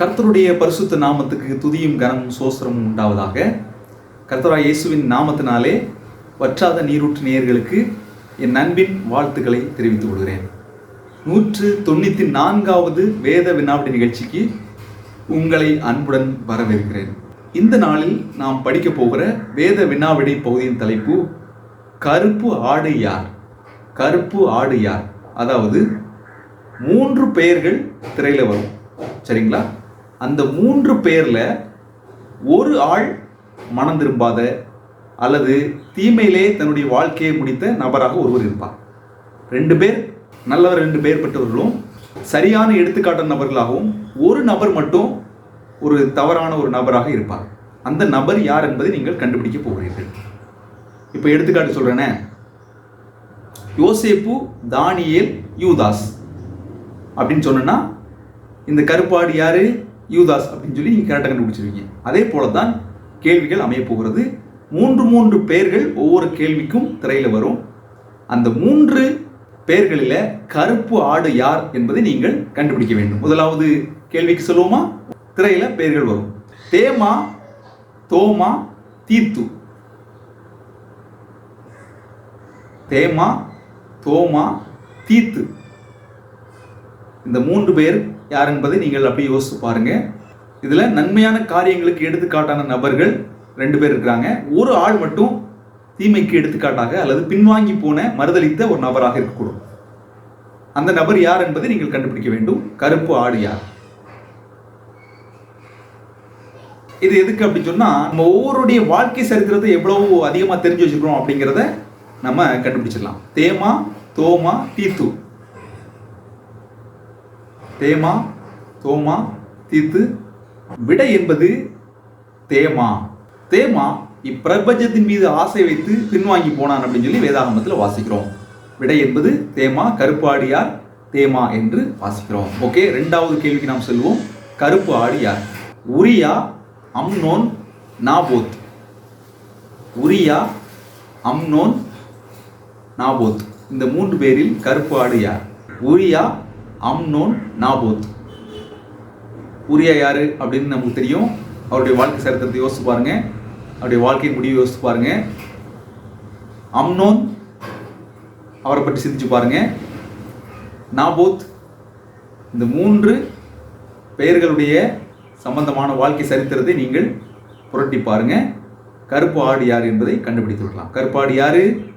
கர்த்தருடைய பரிசுத்த நாமத்துக்கு துதியும் கனமும் சோஸ்திரமும் உண்டாவதாக. கர்த்தராய் இயேசுவின் நாமத்தினாலே வற்றாத நீரூற்று நேயர்களுக்கு என் நண்பின் வாழ்த்துக்களை தெரிவித்துக் கொள்கிறேன். நூற்று தொண்ணூற்றி நான்காவது வேத வினாவிட நிகழ்ச்சிக்கு உங்களை அன்புடன் வரவேற்கிறேன். இந்த நாளில் நாம் படிக்க போகிற வேத வினாவிடை பகுதியின் தலைப்பு கருப்பு ஆடு யார்? கருப்பு ஆடு யார்? அதாவது மூன்று பெயர்கள் திரையில் வரும். சரிங்களா? அந்த மூன்று பேரில் ஒரு ஆள் மனம் திரும்பாத அல்லது தீமையிலே தன்னுடைய வாழ்க்கையை முடித்த நபராக ஒருவர் இருப்பார். ரெண்டு பேர் நல்லவர் ரெண்டு பேர் பெற்றவர்களும் சரியான எடுத்துக்காட்டு நபர்களாகவும் ஒரு நபர் மட்டும் ஒரு தவறான ஒரு நபராக இருப்பார். அந்த நபர் யார் என்பதை நீங்கள் கண்டுபிடிக்க போகிறீர்கள். இப்போ எடுத்துக்காட்டு சொல்கிறேனே யோசேப்பு தானியேல் யூதாஸ். அப்படின்னு சொன்னா இந்த கருப்பாடு யாரு? யூதாஸ் அப்படின்னு சொல்லி நீங்கள் கரெக்டாக கண்டுபிடிச்சிருவீங்க. அதே போல தான் கேள்விகள் அமைய போகிறது. மூன்று மூன்று பெயர்கள் ஒவ்வொரு கேள்விக்கும் திரையில் வரும். அந்த மூன்று பெயர்களில் கருப்பு ஆடு யார் என்பதை நீங்கள் கண்டுபிடிக்க வேண்டும். முதலாவது கேள்விக்கு சொல்லுவோமா? திரையில் பெயர்கள் வரும். தேமா தோமா தீத்து. தேமா தோமா தீத்து. இந்த மூன்று பேர் யார் என்பதை நீங்கள் அப்படியே யோசித்து பாருங்க. இதில் நன்மையான காரியங்களுக்கு எடுத்துக்காட்டான நபர்கள் ரெண்டு பேர் இருக்கிறாங்க. ஒரு ஆள் மட்டும் தீமைக்கு எடுத்துக்காட்டாக அல்லது பின்வாங்கி போன மறுதளித்த ஒரு நபராக இருக்கக்கூடும். அந்த நபர் யார் என்பதை நீங்கள் கண்டுபிடிக்க வேண்டும். கருப்பு ஆடு யார்? இது எதுக்கு அப்படின்னு சொன்னால் நம்ம ஒவ்வொருடைய வாழ்க்கை சரித்திரத்தை எவ்வளவு அதிகமாக தெரிஞ்சு வச்சுக்கிறோம் அப்படிங்கிறத நம்ம கண்டுபிடிச்சிடலாம். தேமா தோமா தீத்து. தேமா தோமா தீத்து. விடை என்பது தேமா. தேமா இப்பிரபஞ்சத்தின் மீது ஆசை வைத்து பின்வாங்கி போனான் அப்படின்னு சொல்லி வேதாகமத்தில் வாசிக்கிறோம். விடை என்பது தேமா கருப்பாடியார் தேமா என்று வாசிக்கிறோம். ஓகே ரெண்டாவது கேள்விக்கு நாம் செல்வோம். கருப்பு ஆடியார். Uriah Amnon Naboth. Uriah Amnon Naboth. இந்த மூன்று பேரில் கருப்பு ஆடு யார் உரியா அம்னோன் நாபோத். உரியா யாரு அப்படின்னு நமக்கு தெரியும். அவருடைய வாழ்க்கை சரித்திரத்தை யோசிச்சு பாருங்க. அவருடைய வாழ்க்கையின் முடிவு யோசிச்சு பாருங்க. அம்னோன் அவரை பற்றி சிந்திச்சு பாருங்க. நாபோத் இந்த மூன்று பெயர்களுடைய சம்பந்தமான வாழ்க்கை சரித்திரத்தை நீங்கள் புரட்டி பாருங்க. கருப்பு ஆடு யார் என்பதை கண்டுபிடித்து விடலாம். கருப்பாடு யாரு?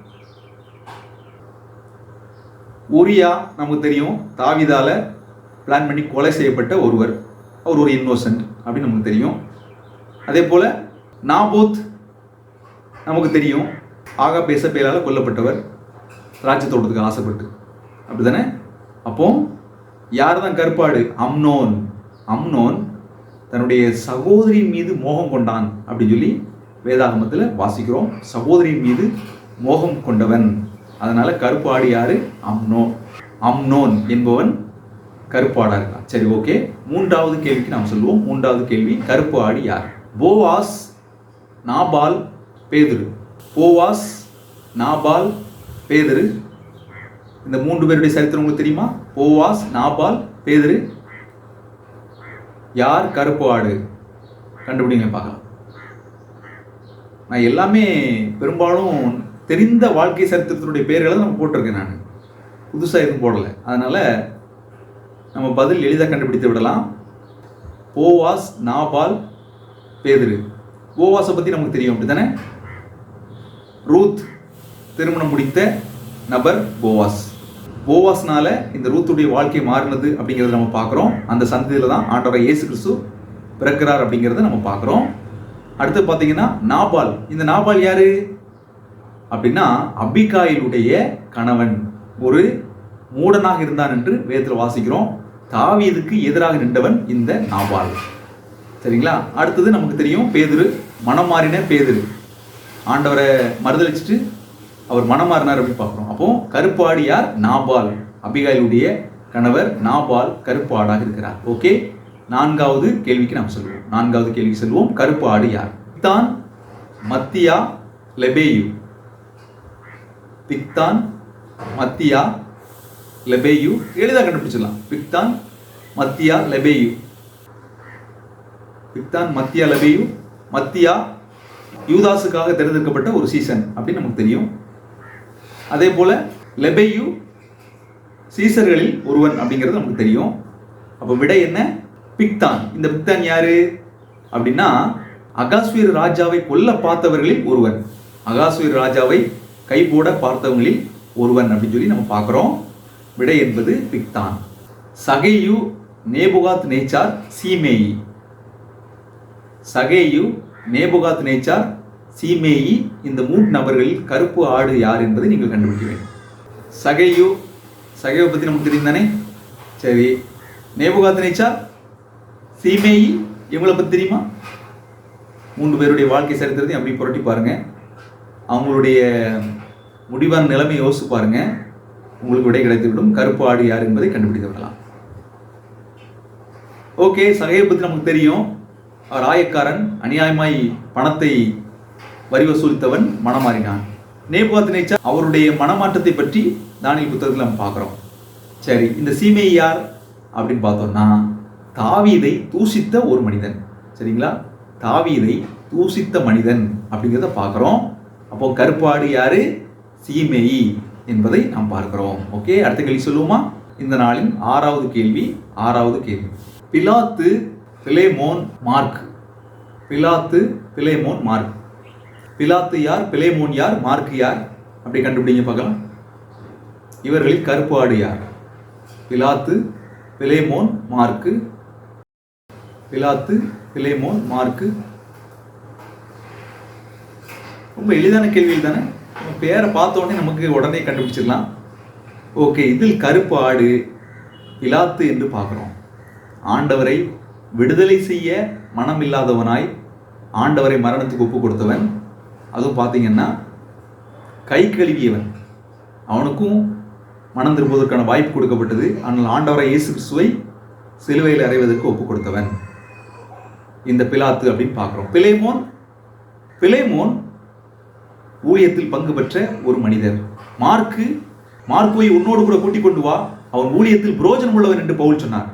உரியா நமக்கு தெரியும். தாவிதால பிளான் பண்ணி கொலை செய்யப்பட்ட ஒருவர். அவர் ஒரு இன்னோசன்ட் அப்படின்னு நமக்கு தெரியும். அதே போல் நாபோத் நமக்கு தெரியும். ஆகா பேச பேரால் கொல்லப்பட்டவர். ராஜ்யத்தோட்டத்துக்கு ஆசைப்பட்டு. ஆசைப்பட்டு அப்படிதானே அப்போ யார் தான் கருப்பாடு? அம்னோன். அம்னோன் தன்னுடைய சகோதரியின் மீது மோகம் கொண்டான் அப்படின்னு சொல்லி வேதாகமத்தில் வாசிக்கிறோம். சகோதரியின் மீது மோகம் கொண்டவன். அதனால கருப்பாடு யாரு? அம்னோ அம்னோன் என்பவன் கருப்பாடா இருக்கான் சரி ஓகே மூன்றாவது கேள்விக்கு நாம் சொல்லுவோம் மூன்றாவது கேள்வி கருப்பு ஆடு யார்? போவாஸ் நாபால் பேதுரு. போவாஸ் நாபால் பேதுரு. இந்த மூன்று பேருடைய சரித்திரம் உங்களுக்கு தெரியுமா? போவாஸ் நாபால் பேதுரு. யார் கருப்பு ஆடு கண்டுபிடிங்க பார்க்கலாம். நான் எல்லாமே பெரும்பாலும் தெரிந்த வாழ்க்கை சரித்திரத்தினுடைய பெயர்களை நம்ம போட்டிருக்கேன் நான். புதுசாக எதுவும் போடலை. அதனால் நம்ம பதில் எளிதாக கண்டுபிடித்து விடலாம். போவாஸ் நாபால் பேதிரு. போவாஸை பற்றி நமக்கு தெரியும் அப்படி தானே ரூத் திருமணம் முடித்த நபர் போவாஸ். போவாஸ்னால இந்த ரூத்துடைய வாழ்க்கை மாறினது அப்படிங்கிறத நம்ம பார்க்குறோம். அந்த சந்ததியில் தான் ஆண்டவர் இயேசு கிறிஸ்து பிறக்கிறார் அப்படிங்கிறத நம்ம பார்க்குறோம். அடுத்து பார்த்தீங்கன்னா நாபால். இந்த நாபால் யாரு? அப்படின்னா அபிகாயிலுடைய கணவன் ஒரு மூடனாக இருந்தான் என்று வேதத்தில் வாசிக்கிறோம். தாவீதுக்கு எதிராக நின்றவன் இந்த நாபால். சரிங்களா? அடுத்தது நமக்கு தெரியும் பேதுரு மனம் மாறின பேதுரு. ஆண்டவரை மறுதளிச்சுட்டு அவர் மனம் மாறினார் அப்படின்னு பார்க்குறோம். அப்போ கருப்பாடு யார் நாபால். அபிகாயிலுடைய கணவர் நாபால் கருப்பாடாக இருக்கிறார். ஓகே? நான்காவது கேள்விக்கு நாம் சொல்லுவோம் நான்காவது கேள்விக்கு செல்வோம். கருப்பாடு யார்? தான் மத்தியா லெபேயு. பிக்தான் மத்தியா லெபேயு. எளிதாக கண்டுபிடிச்சிடலாம். பிக்தான் மத்தியா லெபேயு. பிக்தான் மத்தியா லெபேயு. மத்தியா யூதாஸுக்காக தேர்ந்தெடுக்கப்பட்ட ஒரு சீசன் அப்படின்னு நமக்கு தெரியும். அதே போல லெபேயு சீசர்களில் ஒருவன் அப்படிங்கிறது நமக்கு தெரியும். அப்போ விடை என்ன? பிக்தான். இந்த பிக்தான் யாரு? அப்படின்னா அகாஸ்வீர் ராஜாவை கொல்ல பார்த்தவர்களில் ஒருவன். அகாஸ்வீர் ராஜாவை கைபோட பார்த்தவங்களில் ஒருவன் அப்படின்னு சொல்லி நம்ம பார்க்குறோம். விடை என்பது பிக்தான். சகையு நேபுகாத் நேச்சார் சீமேயி. சகேயு நேபுகாத் நேச்சார் சீமேயி. இந்த மூன்று நபர்களில் கருப்பு ஆடு யார் என்பதை நீங்கள் கண்டுபிடிக்க வேண்டும். சகையு சகையை பற்றி நமக்கு தெரியும் தானே சரி. நேபுகாத் நேச்சார் சீமேயி இவங்களை பற்றி தெரியுமா? மூன்று பேருடைய வாழ்க்கை சரித்திரத்தையும் அப்படி புரட்டி பாருங்கள் அவங்களுடைய முடிவான நிலைமை யோசிச்சு பாருங்க. உங்களுக்கு விடை கிடைத்துவிடும். கருப்பு ஆடு யார் என்பதை கண்டுபிடித்து விடலாம் ஓகே சகையை பற்றி நமக்கு தெரியும். அவர் ஆயக்காரன் அநியாயமாய் பணத்தை வரி வசூலித்தவன் மனமாறினான். நேபாத் நேச்சா அவருடைய மனமாற்றத்தை பற்றி தானியல் புத்தகத்தில் நம்ம பார்க்குறோம். சரி இந்த சீமை யார் அப்படின்னு பார்த்தோம்னா தாவீதை தூசித்த ஒரு மனிதன். சரிங்களா? தாவீதை தூசித்த மனிதன் அப்படிங்கிறத பார்க்குறோம். அப்போ கருப்பாடு யாரு? சீமேயி என்பதை நாம் பார்க்கிறோம். ஓகே அடுத்த கேள்வி சொல்லுவோமா? இந்த நாளின் ஆறாவது கேள்வி ஆறாவது கேள்வி. பிலாத்து பிலேமோன் மார்க். பிலாத்து பிலேமோன் மார்க். பிலாத்து யார்? பிலேமோன் யார்? மார்க் யார்? அப்படி கண்டுபிடிங்க பார்க்கலாம். இவர்களில் கருப்பு ஆடு யார்? பிலாத்து பிலேமோன் மார்க்கு பிலாத்து பிலேமோன் மார்க்கு ரொம்ப எளிதான கேள்வியில் தானே பேரை பார்த்த உடனே நமக்கு உடனே கண்டுபிடிச்சிடலாம். ஓகே இதில் கருப்பு ஆடு பிலாத்து என்று பார்க்குறோம். ஆண்டவரை விடுதலை செய்ய மனம் இல்லாதவனாய் ஆண்டவரை மரணத்துக்கு ஒப்பு கொடுத்தவன். அதுவும் பார்த்தீங்கன்னா கை கழுவியவன். அவனுக்கும் மனம் திரும்புவதற்கான வாய்ப்பு கொடுக்கப்பட்டது. ஆனால் ஆண்டவரை இயேசு கிறிஸ்துவை சிலுவையில் அறைவதற்கு ஒப்பு கொடுத்தவன். இந்த பிலாத்து அப்படின்னு பார்க்குறோம். பிலேமோன் பிலேமோன் ஊழியத்தில் பங்கு பெற்ற ஒரு மனிதர். மார்க்கு மார்க்குவை உன்னோடு கூட கூட்டிக் கொண்டு வா. அவன் ஊழியத்தில் புரோஜனம் உள்ளவன் என்று பவுல் சொன்னார்.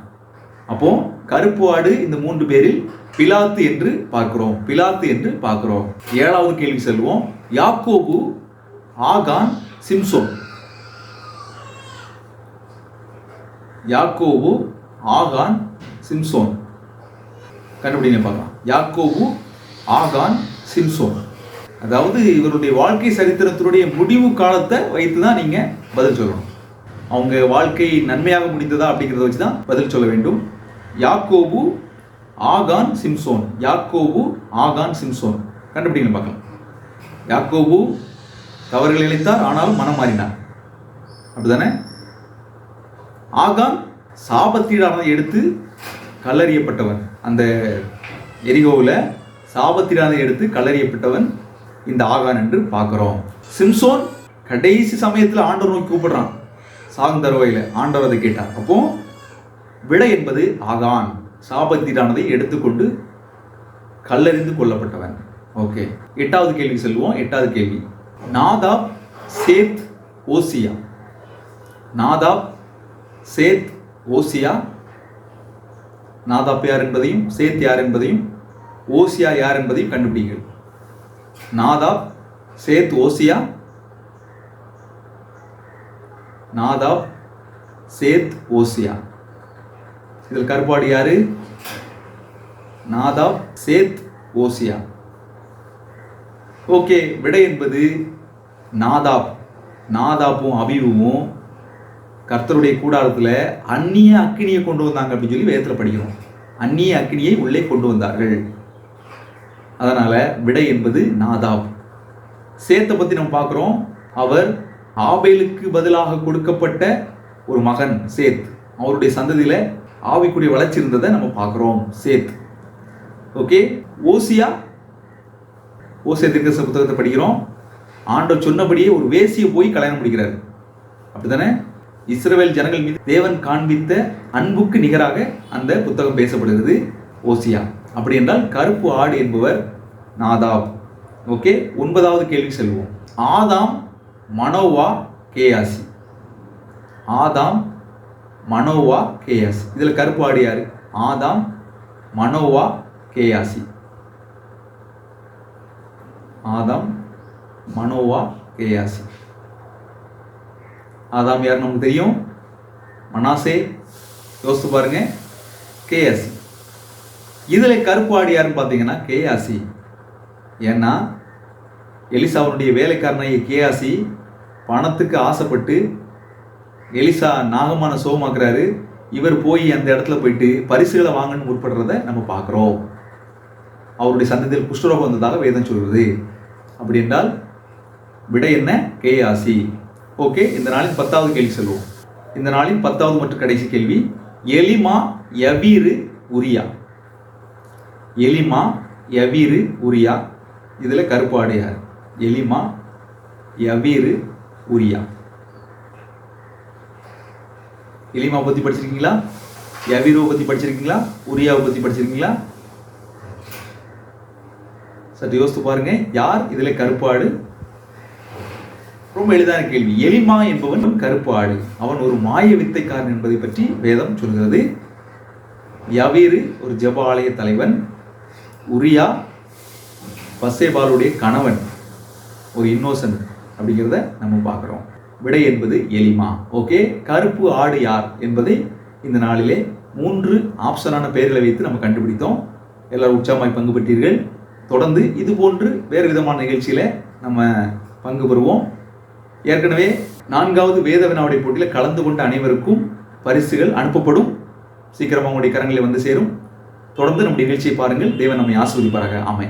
அப்போ கருப்பு ஆடு இந்த மூன்று பேரில் பிலாத்து என்று பார்க்கிறோம். பிலாத்து என்று பார்க்கிறோம். ஏழாவது கேள்வி செல்வோம். யாக்கோபு ஆகான் சிம்சோன். யாக்கோபு ஆகான் சிம்சோன். கண்டுபிடிங்க பார்க்கலாம். யாக்கோபு ஆகான் சிம்சோன். அதாவது இவருடைய வாழ்க்கை சரித்திரத்தினுடைய முடிவு காலத்தை வைத்து தான் நீங்கள் பதில் சொல்லணும். அவங்க வாழ்க்கை நன்மையாக முடிந்ததா அப்படிங்கிறத வச்சு தான் பதில் சொல்ல வேண்டும். யாக்கோபு ஆகான் சிம்சோன். யாக்கோபு ஆகான் சிம்சோன். கண்டுபிடிங்க பார்க்கலாம். யாக்கோபு தவறுகள் இழைத்தார் ஆனாலும் மனம் மாறினார். அப்படிதானே? ஆகான் சாபத்தீடானதை எடுத்து கல்லறியப்பட்டவன். அந்த எரிகோவில் சாபத்தீடானதை எடுத்து கல்லறியப்பட்டவன் இந்த ஆகான் என்று பார்க்குறோம். சிம்சோன் கடைசி சமயத்தில் ஆண்டவர் நோக்கி கூப்பிடுறான். சாகும் தருவாயில் ஆண்டவர் அதை கேட்டார். அப்போ விடை என்பது ஆகான். சாபத்தீடானதை எடுத்துக்கொண்டு கல்லறிந்து கொல்லப்பட்டவன். ஓகே. எட்டாவது கேள்வி செல்வோம். எட்டாவது கேள்வி. Nadab Seth Hosea. Nadab Seth Hosea. Nadab யார் என்பதையும் சேத் யார் என்பதையும் ஓசியா யார் என்பதையும் கண்டுபிடிங்கள். Nadab Seth Hosea. Nadab Seth ஓசியா. இதில் கருப்பாடு யாரு? நாதாப் சேத் ஓசியா. ஓகே விடை என்பது நாதாப். நாதாப்பும் அபிவும் கர்த்தருடைய கூடாரத்தில் அந்நிய அக்கினியை கொண்டு வந்தாங்க அப்படின்னு சொல்லி வேதத்தில் படிக்கிறோம். அந்நிய அக்கினியை உள்ளே கொண்டு வந்தார்கள். அதனால் விடை என்பது நாதாப். சேத்தை பற்றி நம்ம பார்க்குறோம். அவர் ஆபேலுக்கு பதிலாக கொடுக்கப்பட்ட ஒரு மகன் சேத். அவருடைய சந்ததியில் ஆவிக்குரிய வளர்ச்சி இருந்ததை நம்ம பார்க்குறோம் சேத். ஓகே? ஓசியா? ஓசியா திருக்கச புத்தகத்தை படிக்கிறோம். ஆண்டவர் சொன்னபடியே ஒரு வேசியை போய் கல்யாணம் முடிக்கிறார். அப்படித்தானே? இஸ்ரேல் ஜனங்கள் மீது தேவன் காண்பித்த அன்புக்கு நிகராக அந்த புத்தகம் பேசப்படுகிறது ஓசியா. அப்படி என்றால் கருப்பு ஆடு என்பவர் நாதாப். ஓகே ஒன்பதாவது கேள்வி செல்வோம். Adam Manoah Gehazi. Adam Manoah Gehazi. இதில் கருப்பு ஆடு யார்? Adam Manoah Gehazi. Adam Manoah Gehazi. Adam யார் நமக்கு தெரியும்? மனாசே. யோசித்து பாருங்க. கேயாசி. இதில் கருப்பு ஆடு யாருன்னு பார்த்தீங்கன்னா கேஆசி ஏன்னா எலிசாவுடைய வேலைக்காரனாகிய கேஆசி பணத்துக்கு ஆசைப்பட்டு எலிசா நாகமான சோகமாக்குறாரு. இவர் போய் அந்த இடத்துல போயிட்டு பரிசுகளை வாங்கன்னு முற்படுறத நம்ம பார்க்குறோம். அவருடைய சந்ததியில் குஷ்டரோகம் வந்ததாக வேதம் சொல்கிறது அப்படி என்றால் விடை என்ன? கேஆசி ஓகே இந்த நாளின் பத்தாவது கேள்வி சொல்லுவோம். இந்த நாளின் பத்தாவது மற்றும் கடைசி கேள்வி எலிமா யவீரு உரியா. எலிமா எவீரு உரியா. இதில் கருப்பாடு யார்? எலிமா எவீரு உரியா. எலிமா பற்றி படிச்சிருக்கீங்களா? எவீருவை பற்றி படிச்சிருக்கீங்களா? உரியாவை பற்றி படிச்சிருக்கீங்களா? சற்று யோசித்து பாருங்க. யார் இதில் கருப்பாடு ரொம்ப எளிதான கேள்வி. எலிமா என்பவன் கருப்பு ஆடு. அவன் ஒரு மாய வித்தைக்காரன் என்பதை பற்றி வேதம் சொல்கிறது. யவீரு ஒரு ஜெப ஆலய தலைவன். உரியா பசேபாலுடைய கணவன் ஒரு இன்னோசன்ட் அப்படிங்கிறத நம்ம பார்க்குறோம். விடை என்பது எலிமா ஓகே கருப்பு ஆடு யார் என்பதை இந்த நாளிலே மூன்று ஆப்ஷனான பெயர்களை வைத்து நம்ம கண்டுபிடித்தோம். எல்லாரும் உற்சாகமாய் பங்கு பெற்றீர்கள். தொடர்ந்து இது போன்று வேறு விதமான நிகழ்ச்சியில் நம்ம பங்கு பெறுவோம். ஏற்கனவே நான்காவது வேத வினாவுடைய போட்டியில் கலந்து கொண்ட அனைவருக்கும் பரிசுகள் அனுப்பப்படும். சீக்கிரமாக உங்களுடைய கரங்களில் வந்து சேரும். தொடர்ந்து நம்முடைய நிகழ்ச்சியை பாருங்கள். தேவன் நம்மை ஆஸ்வதிப்பாராக ஆமை